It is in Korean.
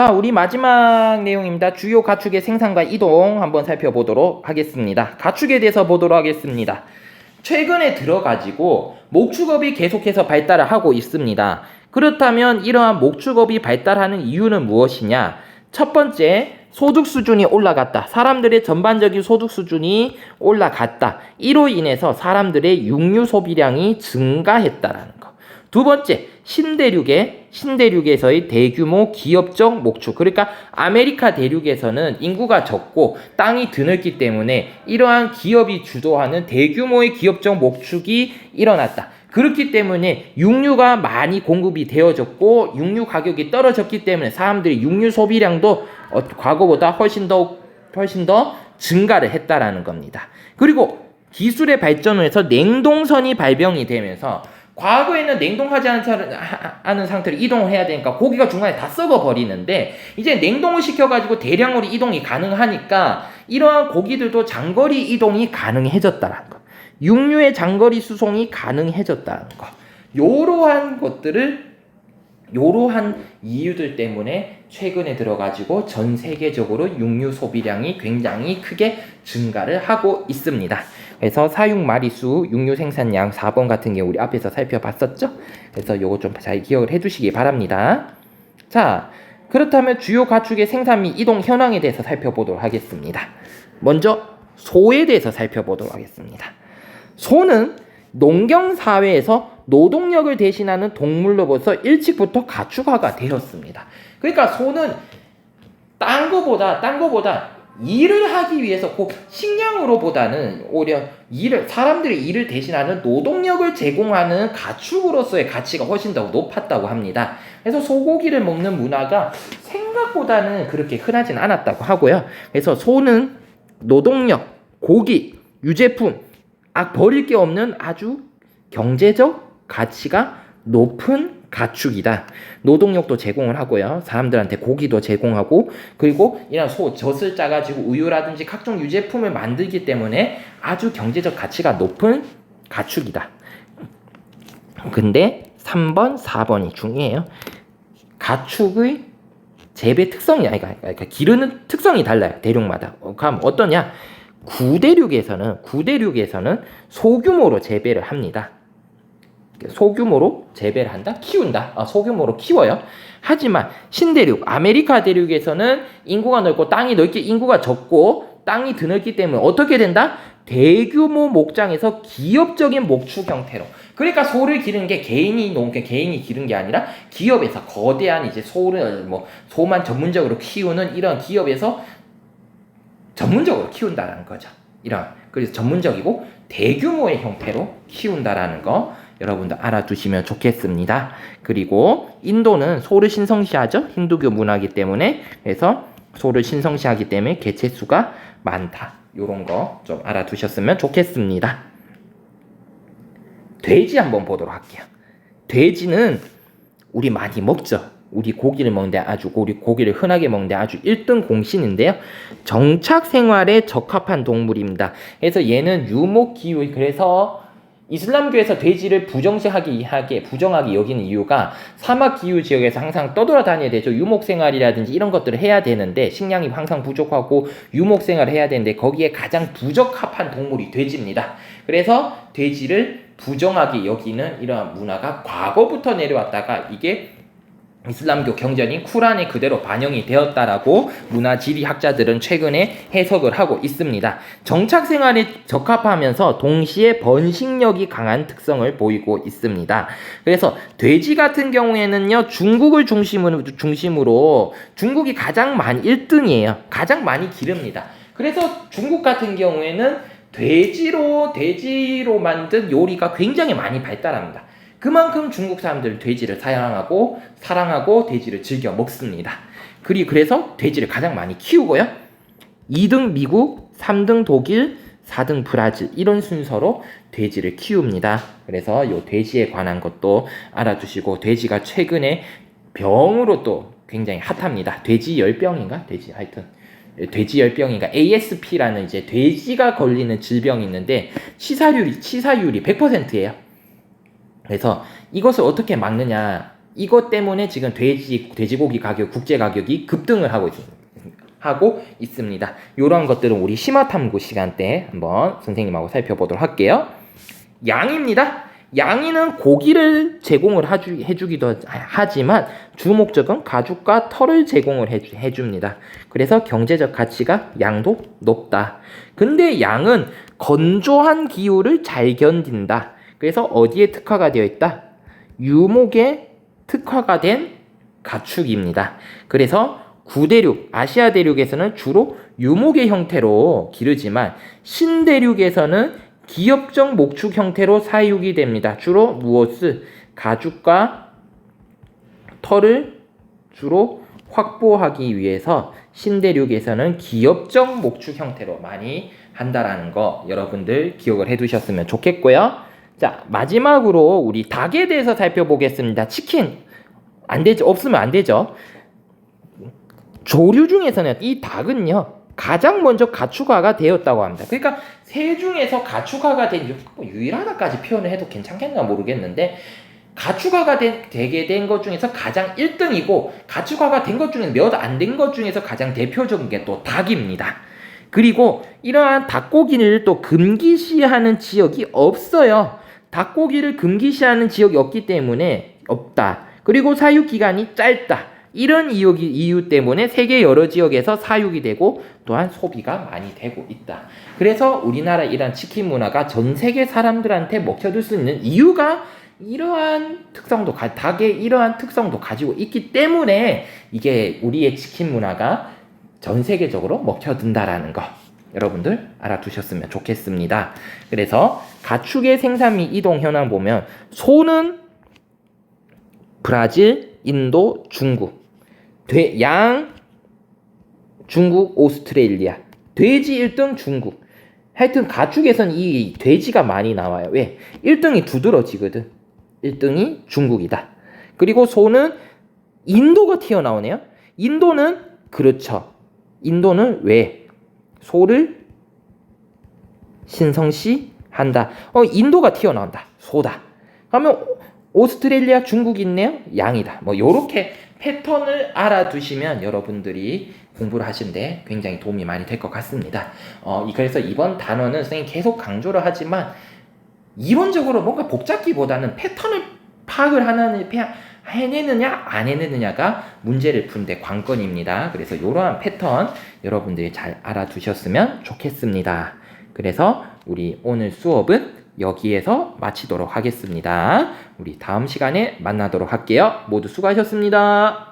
자, 우리 마지막 내용입니다. 주요 가축의 생산과 이동 한번 살펴보도록 하겠습니다. 가축에 대해서 보도록 하겠습니다. 최근에 들어가지고 목축업이 계속해서 발달을 하고 있습니다. 그렇다면 이러한 목축업이 발달하는 이유는 무엇이냐? 첫 번째, 소득 수준이 올라갔다. 사람들의 전반적인 소득 수준이 올라갔다. 이로 인해서 사람들의 육류 소비량이 증가했다라는 거. 두 번째, 신대륙의 신대륙에서의 대규모 기업적 목축. 그러니까 아메리카 대륙에서는 인구가 적고 땅이 드넓기 때문에 이러한 기업이 주도하는 대규모의 기업적 목축이 일어났다. 그렇기 때문에 육류가 많이 공급이 되어졌고 육류 가격이 떨어졌기 때문에 사람들이 육류 소비량도 어, 과거보다 훨씬 더 훨씬 더 증가를 했다라는 겁니다. 그리고 기술의 발전을 해서 냉동선이 발병이 되면서 과거에는 냉동하지 않은, 상태로 이동을 해야 되니까 고기가 중간에 다 썩어 버리는데 이제 냉동을 시켜가지고 대량으로 이동이 가능하니까 이러한 고기들도 장거리 이동이 가능해졌다라는 거. 육류의 장거리 수송이 가능해졌다는 거. 요러한 것들을 요러한 이유들 때문에 최근에 들어가지고 전 세계적으로 육류 소비량이 굉장히 크게 증가를 하고 있습니다. 그래서 사육 마리수, 육류 생산량 4번 같은 경우 우리 앞에서 살펴봤었죠? 그래서 요거 좀 잘 기억을 해주시기 바랍니다. 자, 그렇다면 주요 가축의 생산 및 이동 현황에 대해서 살펴보도록 하겠습니다. 먼저 소에 대해서 살펴보도록 하겠습니다. 소는 농경 사회에서 노동력을 대신하는 동물로부터 일찍부터 가축화가 되었습니다. 그러니까 소는 딴 거보다 딴 거보다 일을 하기 위해서 꼭 식량으로보다는 오히려 일을 사람들의 일을 대신하는 노동력을 제공하는 가축으로서의 가치가 훨씬 더 높았다고 합니다. 그래서 소고기를 먹는 문화가 생각보다는 그렇게 흔하진 않았다고 하고요. 그래서 소는 노동력, 고기, 유제품, 아, 버릴 게 없는 아주 경제적 가치가 높은 가축이다. 노동력도 제공을 하고요. 사람들한테 고기도 제공하고 그리고 이런 소 젖을 짜가지고 우유라든지 각종 유제품을 만들기 때문에 아주 경제적 가치가 높은 가축이다. 근데 3번, 4번이 중요해요. 가축의 재배 특성이 아니까 그러니까 기르는 특성이 달라요. 대륙마다. 어, 그럼 어떠냐? 구대륙에서는 구대륙에서는 소규모로 재배를 합니다. 소규모로 재배를 한다, 키운다. 아, 소규모로 키워요. 하지만 신대륙, 아메리카 대륙에서는 인구가 넓고 땅이 넓기 인구가 적고 땅이 드넓기 때문에 어떻게 된다? 대규모 목장에서 기업적인 목축 형태로. 그러니까 소를 기르는 게 개인이 농 개인이 기른 게 아니라 기업에서 거대한 이제 소를 뭐 소만 전문적으로 키우는 이런 기업에서 전문적으로 키운다라는 거죠. 이런 그래서 전문적이고 대규모의 형태로 키운다라는 거 여러분들 알아두시면 좋겠습니다. 그리고 인도는 소를 신성시하죠. 힌두교 문화이기 때문에 그래서 소를 신성시하기 때문에 개체 수가 많다. 요런 거 좀 알아두셨으면 좋겠습니다. 돼지 한번 보도록 할게요. 돼지는 우리 많이 먹죠. 우리 고기를 먹는데 아주 우리 고기를 흔하게 먹는데 아주 1등 공신인데요. 정착 생활에 적합한 동물입니다. 그래서 얘는 유목 기후 그래서 이슬람교에서 돼지를 부정시하기 하게 부정하게 여기는 이유가 사막 기후 지역에서 항상 떠돌아다녀야 되죠. 유목 생활이라든지 이런 것들을 해야 되는데 식량이 항상 부족하고 유목 생활을 해야 되는데 거기에 가장 부적합한 동물이 돼지입니다. 그래서 돼지를 부정하게 여기는 이러한 문화가 과거부터 내려왔다가 이게 이슬람교 경전인 쿠란에 그대로 반영이 되었다라고 문화 지리 학자들은 최근에 해석을 하고 있습니다. 정착 생활에 적합하면서 동시에 번식력이 강한 특성을 보이고 있습니다. 그래서 돼지 같은 경우에는요 중국을 중심으로 중심으로 중국이 가장 많이 1등이에요. 가장 많이 기릅니다. 그래서 중국 같은 경우에는 돼지로 돼지로 만든 요리가 굉장히 많이 발달합니다. 그만큼 중국 사람들은 돼지를 사랑하고 사랑하고 돼지를 즐겨 먹습니다. 그리 그래서 돼지를 가장 많이 키우고요. 2등 미국, 3등 독일, 4등 브라질 이런 순서로 돼지를 키웁니다. 그래서 요 돼지에 관한 것도 알아두시고 돼지가 최근에 병으로 또 굉장히 핫합니다. 돼지 열병인가? 돼지 하여튼 돼지 열병인가 ASP라는 이제 돼지가 걸리는 질병이 있는데 치사율이 치사율이 100%예요. 그래서 이것을 어떻게 막느냐 이것 때문에 지금 돼지 돼지고기 가격 국제 가격이 급등을 하고 있습니다. 하고 있습니다. 이런 것들은 우리 심화 탐구 시간 때 한번 선생님하고 살펴보도록 할게요. 양입니다. 양이는 고기를 제공을 해주기도 하지만 주 목적은 가죽과 털을 제공을 해줍니다. 그래서 경제적 가치가 양도 높다. 근데 양은 건조한 기후를 잘 견딘다. 그래서 어디에 특화가 되어 있다? 유목에 특화가 된 가축입니다. 그래서 구대륙, 아시아 대륙에서는 주로 유목의 형태로 기르지만 신대륙에서는 기업적 목축 형태로 사육이 됩니다. 주로 무엇을 가죽과 털을 주로 확보하기 위해서 신대륙에서는 기업적 목축 형태로 많이 한다라는 거 여러분들 기억을 해 두셨으면 좋겠고요. 자 마지막으로 우리 닭에 대해서 살펴보겠습니다. 치킨 안 되죠 없으면 안 되죠. 조류 중에서는 이 닭은요 가장 먼저 가축화가 되었다고 합니다. 그러니까 새 중에서 가축화가 된뭐 유일하다까지 표현을 해도 괜찮겠나 모르겠는데 가축화가 된, 되게 된 것 중에서 가장 1등이고 가축화가 된 것 중에 몇안 된 것 중에서 가장 대표적인 게 또 닭입니다. 그리고 이러한 닭고기를 또 금기시하는 지역이 없어요. 닭고기를 금기시하는 지역이 없기 때문에 없다. 그리고 사육 기간이 짧다. 이런 이유, 때문에 세계 여러 지역에서 사육이 되고 또한 소비가 많이 되고 있다. 그래서 우리나라 이런 치킨 문화가 전 세계 사람들한테 먹혀둘 수 있는 이유가 이러한 특성도 가, 닭의 이러한 특성도 가지고 있기 때문에 이게 우리의 치킨 문화가 전 세계적으로 먹혀든다라는 거 여러분들 알아두셨으면 좋겠습니다. 그래서 가축의 생산 및 이동 현황 보면 소는 브라질, 인도, 중국, 돼, 양 중국, 오스트레일리아, 돼지 1등 중국. 하여튼 가축에선 이 돼지가 많이 나와요. 왜? 1등이 두드러지거든. 1등이 중국이다. 그리고 소는 인도가 튀어나오네요. 인도는 그렇죠. 인도는 왜? 소를 신성시 한다. 어, 인도가 튀어나온다. 소다. 그러면 오스트레일리아, 중국 있네요. 양이다. 뭐 요렇게 패턴을 알아두시면 여러분들이 공부를 하시는데 굉장히 도움이 많이 될 것 같습니다. 어, 그래서 이번 단어는 선생님 계속 강조를 하지만 이론적으로 뭔가 복잡기보다는 패턴을 파악을 하는 해내느냐 안 해내느냐가 문제를 푸는데 관건입니다. 그래서 이러한 패턴 여러분들이 잘 알아두셨으면 좋겠습니다. 그래서 우리 오늘 수업은 여기에서 마치도록 하겠습니다. 우리 다음 시간에 만나도록 할게요. 모두 수고하셨습니다.